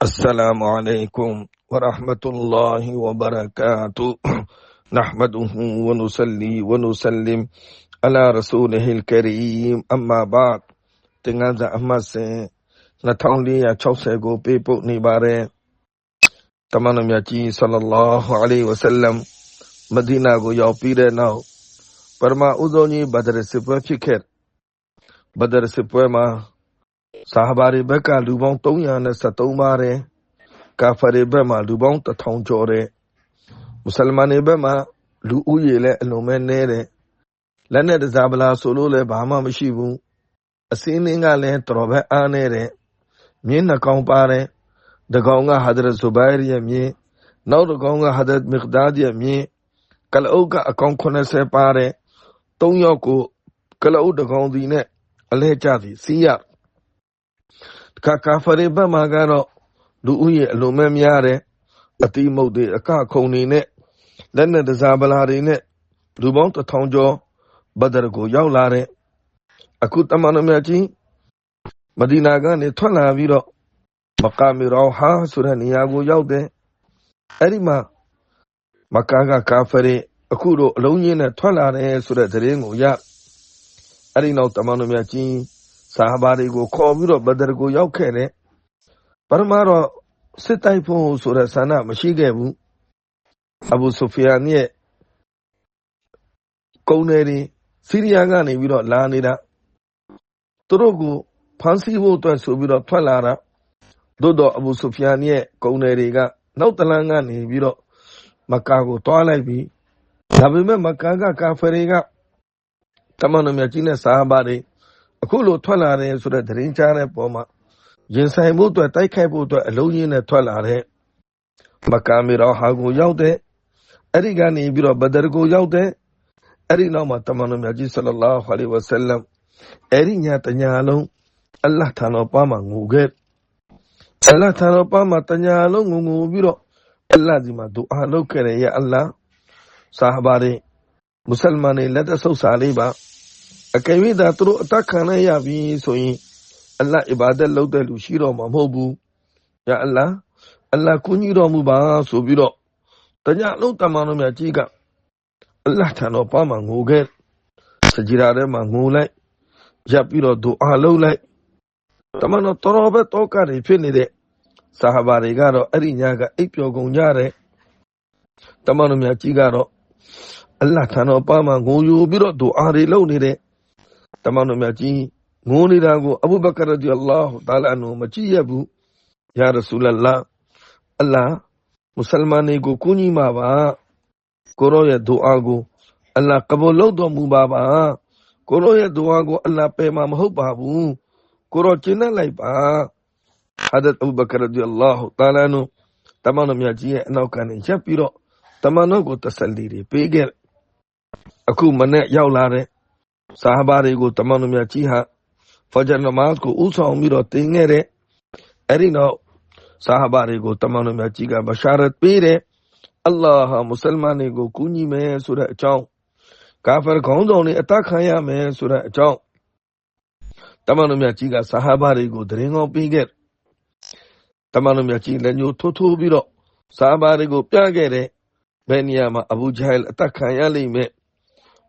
السلام عليكم ورحمة الله وبركاته نحمده ونصلي ونسلم على رسوله الكريم أما بعد တင်ငန်းစာအမှတ်စဉ်2460ကိုပေးပို့နေပါတယ်တမန်တော်မြတ်ကြီးဆလ္လာလာဟူအလိုင်ဝဆလမ်မဒီနာကိုရောက်ပြီးတဲ့နောက်ပရမဥဒုံကြီးဘဒရစစ်ပွဲဖြစ်ခဲ့ဘဒရစစ်ပွဲမှာ ဆာဟဘာတွေဘက်က လူပေါင်း373ပါတယ်ကာဖာတွေဘက်မှာ လူပေါင်း1000ကျော်တဲ့မွတ်စလမန်တွေဘက်မှာ လူဦးရေလည်းအလွန်ပဲနည်းတယ်လက်နဲ့တစားပလာဆိုလို့လည်းဘာမှမရှိဘူးအစင်းင်းကလည်းတော်တော်ပဲအားနေတယ်မြင်းနှကောင်ပါတယ်တကောင်ကဟာဒရတ်ဇူဘိုင်ရဲ့မြင်းနောက်တကောင်ကဟာဒရတ်မစ်ဒါဒ်ရဲ့မြင်းကလအုပ်ကအကောင်80ပါတယ်၃ယောက်ကိုကလအုပ်တကောင်စီနဲ့အလဲကျသည်စီးရ ခါကာဖရီဘက်မှာကတော့လူဦးရေအလွန်မဲ့များတယ်အတိမုတ်တွေအခခုံတွေနဲ့လက်နဲ့တစားပလာတွေနဲ့လူပေါင်းတစ်ထောင်ကျော်ဘဒရကိုရောက်လာတဲ့အခုတမန်တော်မြတ်ကြီးမဒီနာကနေထွက်လာပြီးတော့မကာမီရောဟာဆိုတဲ့နေရာကိုရောက်တယ်အဲ့ဒီမှာမကာကကာဖရီအခုတော့အလုံးကြီးနဲ့ထွက်လာတယ်ဆိုတဲ့သတင်းကိုရအဲ့ဒီနောက်တမန်တော်မြတ်ကြီး ဆာဟာဘာတွေကိုခေါ်ပြီးတော့ဘဒရကိုရောက်ခဲ့တယ်ပရမတော့စစ်တိုက်ဖို့ဆိုတဲ့ဆန္ဒမရှိခဲ့ဘူးအဘူဆိုဖီယန်ရဲ့ကုန်းတွေစီးရီးယားကနေပြီးတော့လာနေတာသူတို့ကိုဖမ်းဆီးဖို့အတွက်ဆိုပြီးတော့ထွက်လာတာသို့တော့အဘူဆိုဖီယန်ရဲ့ကုန်းတွေကနောက်တလန်းကနေပြီးတော့မကာကိုတွားလိုက်ပြီးဒါပေမဲ့မကာကကာဖရီကတမန်တော်မြတ်ကြီးနဲ့ဆာဟာဘာတွေ အခုလိုထွက်လာတယ်ဆိုတဲ့သတင်းကြားတဲ့ပုံမှာရင်ဆိုင်မှုအတွက်တိုက်ခိုက်ဖို့အတွက်အလုံးကြီးနဲ့ထွက်လာတဲ့မကာမီရောဟာကိုရောက်တဲ့အဲ့ဒီကနေပြီးတော့ဘဒရကိုရောက်တဲ့အဲ့ဒီနောက်မှာတမန်တော်မြတ်ကြီးဆလလာဟူအလိုင်ဝဆလမ်အဲ့ဒီညတညာလုံးအလ္လာဟ်ထံတော်ပါမှာငိုခဲ့အလ္လာဟ်ထံတော်ပါမှာတညာလုံးငိုငိုပြီးတော့အလ္လာဟ်ဒီမှာဒူအာလုပ်ခဲ့တယ်ရအလ္လာဟ်ဆာဟဘာတွေမွတ်စလမန်တွေလက်တဆုပ်စာလေးပါ အကယ်၍သာသူတို့အသက်ခံရရပြီဆိုရင်အလ္လာဟ်အီဘာဒတ်လုပ်တဲ့လူရှိတော့မှာမဟုတ်ဘူး။ယာအလ္လာဟ်အလ္လာဟ်ကူညီတော်မူပါဆိုပြီးတော့တညလုံးတမန်တော်မြတ်ကြီးကအလ္လာဟ်ထံတော်ပါမှာငိုခဲ့စကြရာထဲမှာငိုလိုက်ရပ်ပြီးတော့ဒူအာလုပ်လိုက်တမန်တော်တော်တော်ပဲတောကတွေဖြစ်နေတဲ့ဆာဟာဘာတွေကတော့အဲ့ဒီညကအိပ်ပျော်ကုန်ကြတယ်တမန်တော်မြတ်ကြီးကတော့အလ္လာဟ်ထံတော်ပါမှာငိုယူပြီးတော့ဒူအာတွေလုပ်နေတဲ့ တမန်တော်မြတ်ကြီးငိုနေတာကိုအဘူဘကာရဒီအလ္လာဟူတာလာအန်ဟူမကြည့်ရဘူးယာရဆူလလာအလ္လာမွတ်စလမန်တွေကိုကူညီမှာပါကိုရောရဲ့ဒူအာကိုအလ္လာကဘူလုပ်တော်မူပါပါကိုရောရဲ့ဒူအာကိုအလ္လာပယ်မှာမဟုတ်ပါဘူးကိုရောကျင့်လိုက်ပါဟာဒတ်အဘူဘကာရဒီအလ္လာဟူတာလာအန်ဟူတမန်တော်မြတ်ကြီးရဲ့အနောက်ကနေရပ်ပြီးတော့တမန်တော်ကိုတဆလီတွေပေးခဲ့အခုမနဲ့ရောက်လာတဲ့ ဆာဟဘာတွေကိုတမန်တော်မြတ်ကြီးဟာဖဂျာနမတ်ကိုဥဆောင်ပြီးတော့တင်ခဲ့တဲ့အဲ့ဒီနောက်ဆာဟဘာတွေကိုတမန်တော်မြတ်ကြီးကဘရှာရတ်ပေးတယ်အလ္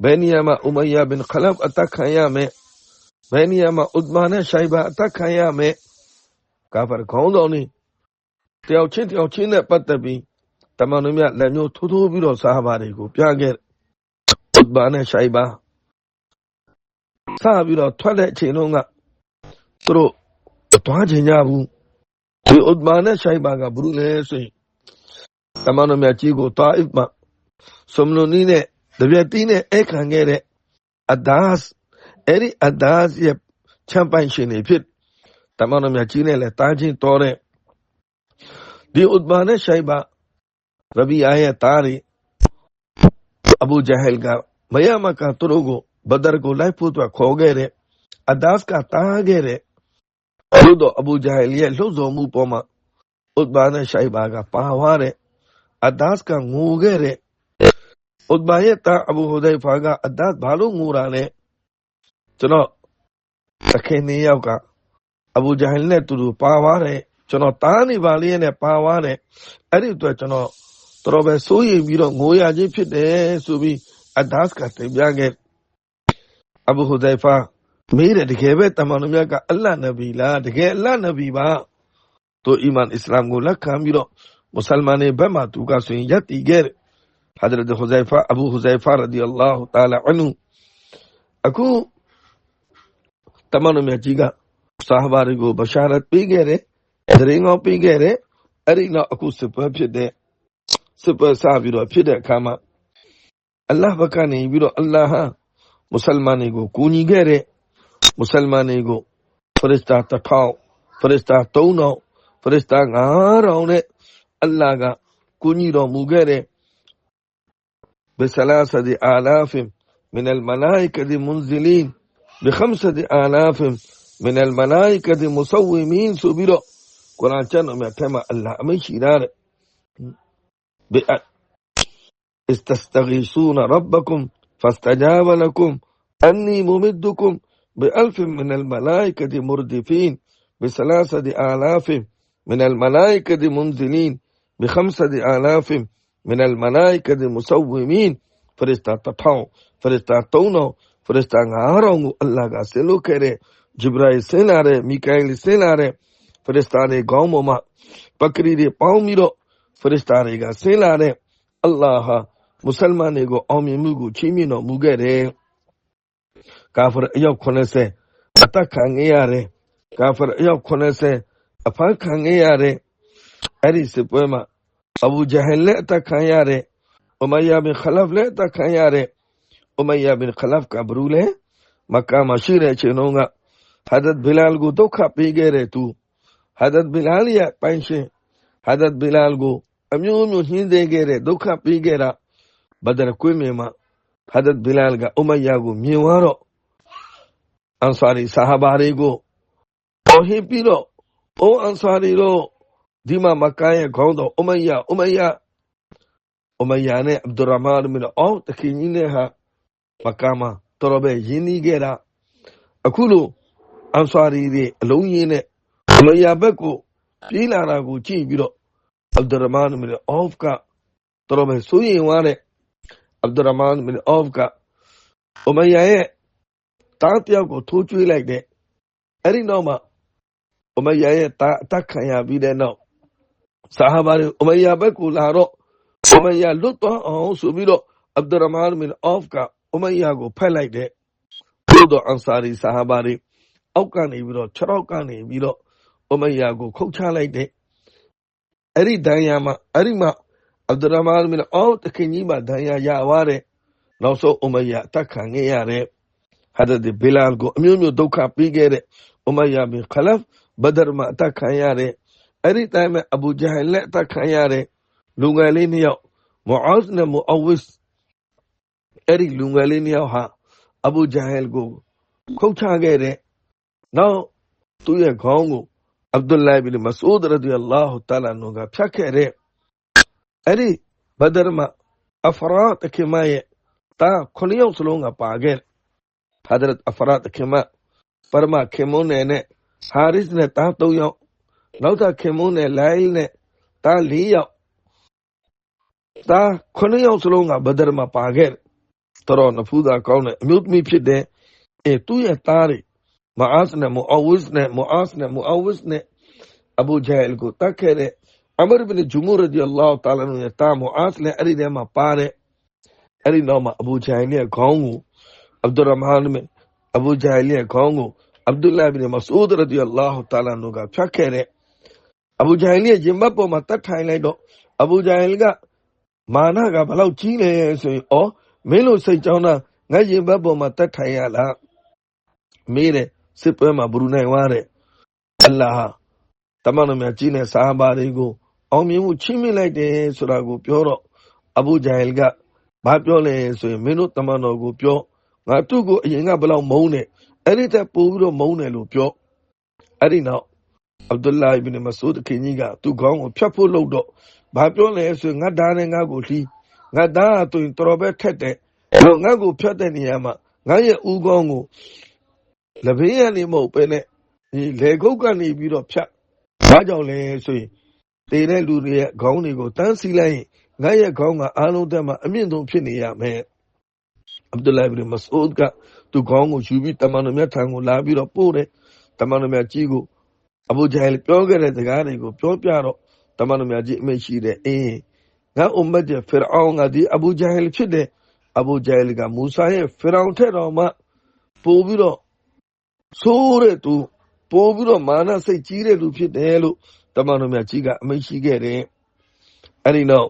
လာဟ်မွတ်စလမန်တွေကိုကူညီမယ်ဆိုတဲ့အကြောင်းကာဖာခေါင်းဆောင်တွေအသက်ခံရမယ်ဆိုတဲ့အကြောင်းတမန်တော်မြတ်ကြီးကဆာဟဘာတွေကိုတရင်ကောင်းပေးခဲ့တမန်တော်မြတ်ကြီးလက်ညှိုးထိုးထိုးပြီးတော့ဆာဟဘာတွေကိုပြခဲ့တယ်ဘယ်နေရာမှာအဘူဂျဟယ်အသက်ခံရလိမ့်မယ်ဘယ်နေရာမှာအူမယာဘင်ခလပ်အသက်ခံရမယ်ဘယ်နေရာမှာဥဒ်မာနဲ့ရှိုင်ဘာအသက်ခံရမယ်ကာဖာခေါင်းဆောင်နေတယောက်ချင်းတယောက်ချင်းနဲ့ပတ်သက်ပြီးတမန်တော်မြတ်လက်မျိုးထိုးထိုးပြီးတော့ဆာဟာဘာတွေကိုပြခဲ့ဥဒ်မာနဲ့ရှိုင်ဘာစပြီးတော့ထွက်တဲ့အချိန်လုံးကသူတို့တွားချင်ကြဘူးဒီဥဒ်မာနဲ့ရှိုင်ဘာကဘူးလေဆိုရင်တမန်တော်မြတ်ကြီးကိုတာအစ်မဆုမလုနီနဲ့ တပြက်တီးနဲ့အဲ့ခံခဲ့တဲ့အဒါစ်အဲ့ဒီအဒါစ်ရဲ့ချမ်းပိုင်ရှင်တွေဖြစ်တမန်တော်မြတ်ကြီးနဲ့လည်းတားချင်းတော်တဲ့ဒီဥဒ်ဘာနဲ့ရှိုင်ဘာရဘီအာရဲ့တားရီအဘူဂျဟယ်ကမယမကသူတို့ကိုဘဒရကိုလိုက်ဖို့အတွက်ခေါ်ခဲ့တဲ့အဒါစ်ကတားခဲ့တဲ့သို့တော့အဘူဂျဟယ်ရဲ့လှုပ်ဆော်မှုပေါ်မှာဥဒ်ဘာနဲ့ရှိုင်ဘာကပါဝါတဲ့အဒါစ်ကငိုခဲ့တဲ့ ဥဒ်ဘာရဲ့တာအဘူဟူဒိုင်ဖာက အဒတ်ဘာလို့ငိုတာလဲကျွန်တော်တခင်နေယောက်က အဘူဂျဟန်နဲ့တူတူပါသွားတဲ့ကျွန်တော်တားနေပါလေနဲ့ပါဝါနဲ့အဲ့ဒီအတွက်ကျွန်တော်တော်တော်ပဲစိုးရိမ်ပြီးတော့ငိုရခြင်းဖြစ်တယ်ဆိုပြီးအဒတ်ကတင်ပြခဲ့အဘူဟူဒိုင်ဖာမေးတယ်တကယ်ပဲတမန်တော်မြတ်ကအလ္လာဟ်နဗီလားတကယ်အလ္လာဟ်နဗီပါသူအီမန်အစ္စလာမ်ကိုလက်ခံပြီးတော့မွတ်စလမန်တွေဘက်မှာသူကဆိုရင်ယက်တည်ခဲ့တယ် Hazrat Huzaifa Abu Huzaifa radiyallahu ta'ala anhu အခုတမန်တော်မြတ်ကြီးကစာဟဘာတွေကိုဘရှာရတ်ပေးခဲ့တယ်သရင်ကောပေးခဲ့တယ်အဲ့ဒီနောက်အခုစစ်ပွဲဖြစ်တဲ့စစ်ပွဲစပြီးတော့ဖြစ်တဲ့အခါမှာအလ္လာဟ်ဘက်ကနေပြီးတော့အလ္လာဟ်မွတ်စလမန်တွေကိုကူညီခဲ့တဲ့မွတ်စလမန်တွေကိုဖရစ်တာတစ်ထောင်ဖရစ်တာ၃000ဖရစ်တာ9000နဲ့အလ္လာဟ်ကကူညီတော်မူခဲ့တဲ့ بثلاثة آلاف من الملائكة منزلين بخمسة آلاف من الملائكة مسومين سبيرو قرآن ما تما الله أمشي دار استستغيثون ربكم فاستجاب لكم. أني ممدكم بألف من الملائكة مردفين بثلاثة آلاف من الملائكة منزلين بخمسة آلاف من الملائكة المصومين فرستا تطاو فرستا تونو فرستا غارو الله کا سلو کرے جبرائیل سین آ رہے میکائیل سین آ رہے فرستا نے گاؤں ماں پکری رے پاؤں میرو فرستا نے گا سین آ رہے اللہ مسلمان نے گو اومی مگو چیمی نو مگے رے کافر ایو کھنے سے اتا کھانگے آ رہے کافر ایو کھنے سے افا کھانگے آ رہے ایری سے پوئے ماں အဘူဂျဟန်လည်းအသက်ခံရတယ်။ဥမယာဘင်ခလဖ်လည်းအသက်ခံရတယ်။ဥမယာဘင်ခလဖ်ကဘရူလည်းမက္ကာမှာရှိတဲ့အချိန်တုန်းကဟာဒတ်ဘီလာလ်ကိုဒုက္ခပေးခဲ့တဲ့သူဟာဒတ်ဘီလာလ်ရဲ့ပိုင်ရှင်ဟာဒတ်ဘီလာလ်ကိုအမျိုးမျိုးနှင်းသေးခဲ့တဲ့ဒုက္ခပေးခဲ့တာဘဒရကွေးမြေမှာဟာဒတ်ဘီလာလ်ကဥမယာကိုမြင်သွားတော့အန်ဆာရီဆာဟာဘာတွေကိုပေါ်ဟိပြီးတော့အိုးအန်ဆာရီတို့ ဒီမှာမကန်ရဲ့ခေါင်းတော်အမယအမယအမယနဲ့အဗ်ဒူရမန်မင်းအော်တခင်ကြီးနဲ့ဟာမကာမှာတော်တော်ပဲယင်းနီးခဲ့တာအခုလိုအန်ဆာရီတွေအလုံးရင်းနဲ့အမယဘက်ကိုပြေးလာတာကိုကြည့်ပြီးတော့အဗ်ဒူရမန်မင်းအော့ကတော်တော်ပဲစိုးရင်သွားတဲ့အဗ်ဒူရမန်မင်းအော့ကအမယရဲ့တားတယောက်ကိုထိုးကျွေးလိုက်တဲ့အဲ့ဒီနောက်မှာအမယရဲ့တားအသက်ခံရပြီးတဲ့နောက် ဆာဟာဘာတွေအမယာဘက်ကိုလာတော့အမယာလွတ်သွားအောင်ဆိုပြီးတော့အဗ်ဒူရမန်မင်အော့ဖ်ကအမယာကိုဖက်လိုက်တဲ့ဘုဒ္ဓအန်ဆာရီဆာဟာဘာတွေအောက်ကနေပြီးတော့ခြေထောက်ကနေပြီးတော့အမယာကိုခုတ်ချလိုက်တဲ့အဲ့ဒီဒဏ်ရာမှာအဲ့ဒီမှာအဗ်ဒူရမန်မင်အော့တခင်ကြီးမှာဒဏ်ရာရသွားတဲ့နောက်ဆုံးအမယာအသက်ခံခဲ့ရတဲ့ဟာဒတ်ဘီလာကိုအမျိုးမျိုးဒုက္ခပေးခဲ့တဲ့အမယာဘင်ခလဖ်ဘဒရမှာအသက်ခံရတဲ့ အဲ့ဒီတိုင်းမှာအဘူဂျဟန်လက်အသက်ခံရတဲ့လူငယ်လေးနှစ်ယောက်မူအာဇ်နဲ့မူအဝစ်အဲ့ဒီလူငယ်လေးနှစ်ယောက်ဟာအဘူဂျဟန်ကိုခုတ်ချခဲ့တဲ့နောက်သူ့ရဲ့ခေါင်းကိုအဗ်ဒူလာဘီမဆူဒ်ရဒီအလာဟူတာလာနုကဖြတ်ခဲ့တဲ့အဲ့ဒီဘဒရမှာအဖရာတခင်မရဲ့တာခုနှစ်ယောက်စလုံးကပါခဲ့ဟာဒရတ်အဖရာတခင်မပရမခင်မုန်းနဲ့ဟာရစ်နဲ့တားသုံးယောက် နောက်ထပ်ခင်မုန်းနဲ့လိုင်းနဲ့တား၄ယောက်တားခုနှစ်ယောက်စလုံးကဘဒရမှာပါခဲ့တော်တော်နဖူးသာကောင်းတဲ့အမျိုးသမီးဖြစ်တဲ့အဲသူ့ရဲ့သားတွေမအာစ်နဲ့မူအဝစ်နဲ့မူအာစ်နဲ့မူအဝစ်နဲ့အဘူဂျဟလ်ကိုတတ်ခဲ့တဲ့အမရ်ဘင်ဂျူမူရဒီအလ္လာဟ်တာလာရဲ့တာမူအာစ်နဲ့အဲ့ဒီထဲမှာပါတဲ့အဲ့ဒီနောက်မှာအဘူဂျဟလ်ရဲ့ခေါင်းကိုအဗ်ဒူရမန်မင်အဘူဂျဟလ်ရဲ့ခေါင်းကိုအဗ်ဒူလာဘင်မဆူဒ်ရဒီအလ္လာဟ်တာလာကဖြတ်ခဲ့တဲ့ အဘူဂျဟိုင်ရဲ့ရင်ဘတ်ပေါ်မှာတတ်ထိုင်လိုက်တော့အဘူဂျဟိုင်ကမာနကဘလောက်ကြီးလဲဆိုရင်ဩမင်းလိုစိတ်ကြောင်းတာငါရင်ဘတ်ပေါ်မှာတတ်ထိုင်ရလားမေးတယ်စစ်ပွဲမှာဘရူနိုင်ဝါတဲ့အလ္လာဟ်တမန်တော်များကြီးတဲ့ဆာဟာဘာတွေကိုအောင်မြင်မှုချီးမြှင့်လိုက်တယ်ဆိုတာကိုပြောတော့အဘူဂျဟိုင်ကဘာပြောလဲဆိုရင်မင်းတို့တမန်တော်ကိုပြောငါသူ့ကိုအရင်ကဘလောက်မုန်းတယ်အဲ့ဒီတက်ပို့ပြီးတော့မုန်းတယ်လို့ပြောအဲ့ဒီနောက် အဗ်ဒူလာအီဘင်မဆူဒ်ခင်ကြီးကသူ့ခေါင်းကိုဖြတ်ဖို့လုပ်တော့ဘာပြောလဲဆိုငါသားနဲ့ငါကိုလှီးငါသားကသူတော်ပဲထက်တယ်လို့ငါကိုဖြတ်တဲ့နေရာမှာငါရဲ့ဦးခေါင်းကိုလဘေးရနေမဟုတ်ပဲနဲ့ဒီလေခုတ်ကနေပြီးတော့ဖြတ်ဘာကြောင့်လဲဆိုရင်တည်တဲ့လူတွေရဲ့ခေါင်းတွေကိုတန်းစီလိုက်ရင်ငါရဲ့ခေါင်းကအားလုံးတက်မှာအမြင့်ဆုံးဖြစ်နေရမယ်အဗ်ဒူလာဘ်မစအူဒ်ကသူခေါင်းကိုယူပြီးတမန်တော်မြတ်ထံကိုလာပြီးတော့ပို့တယ်တမန်တော်မြတ်ကြီးကို အဘူဂျဟယ်ပြောခဲ့တဲ့စကားတွေကိုပြောပြတော့တမန်တော်မြတ်ကြီးအမိတ်ရှိတယ်အင်းငါအွမ်မတ်ရဲ့ဖီရအောင်းကဒီအဘူဂျဟယ်ဖြစ်တယ်အဘူဂျဟယ်ကမူဆာရဲ့ဖီရောင်ထက်တော်မှပို့ပြီးတော့ဆိုးတဲ့သူပို့ပြီးတော့မာနစိတ်ကြီးတဲ့လူဖြစ်တယ်လို့တမန်တော်မြတ်ကြီးကအမိတ်ရှိခဲ့တယ်အဲ့ဒီနောက်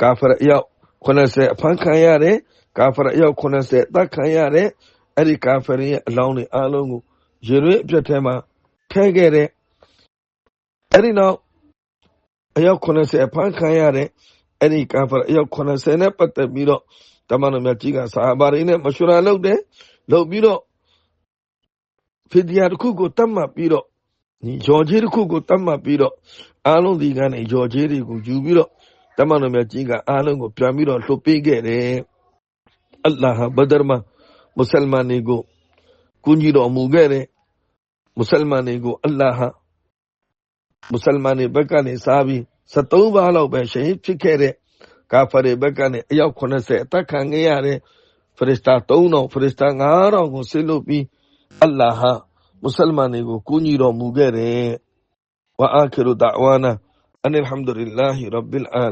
ကာဖရအယောက်80အဖမ်းခံရတယ်ကာဖရအယောက်80တတ်ခံရတယ်အဲ့ဒီကာဖရရဲ့အလောင်းတွေအားလုံးကိုရေရွေးအပြတ်ထဲမှာထဲခဲ့တဲ့ အဲ့ဒီနောက် အယောက်80အဖမ်းခံရတယ်အဲ့ဒီကာဖရအယောက်80နဲ့ ပတ်သက်ပြီးတော့ တမန်တော်မြတ်ကြီးက ဆာဟာဘာတွေနဲ့ မရှူရာလုပ်တယ် လုပ်ပြီးတော့ ဖီဒီယာတစ်ခုကိုတတ်မှတ်ပြီးတော့ဒီရော်ကြီးတစ်ခုကိုတတ်မှတ်ပြီးတော့ အားလုံးဒီကနေရော်ကြီးတွေကိုယူပြီးတော့ တမန်တော်မြတ်ကြီးက အားလုံးကို ပြန်ပြီးတော့လှုပ်ပေးခဲ့တယ် အလ္လာဟ်ဘဒရ်မှာ မွတ်စလမန်တွေကို ကူညီတော်မူခဲ့တယ် မွတ်စလမန်တွေကို အလ္လာဟ် မွတ်စလမန်တွေဘက်ကနေစားပြီး73ပါးလောက်ပဲရှဟီဖြစ်ခဲ့တဲ့ကာဖာတွေဘက်ကနေအယောက်80အသက်ခံခဲ့ရတယ်ဖရစ်တာ3000ဖရစ်တာ9000ကိုဆစ်လို့ပြီးအလ္လာဟ်မွတ်စလမန်တွေကိုကူညီတော်မူခဲ့တယ်ဝါအာခီရူဒအဝါနာအန်အလ်ဟမ်ဒူလ illah ရဘ်ဘီလ်အာလ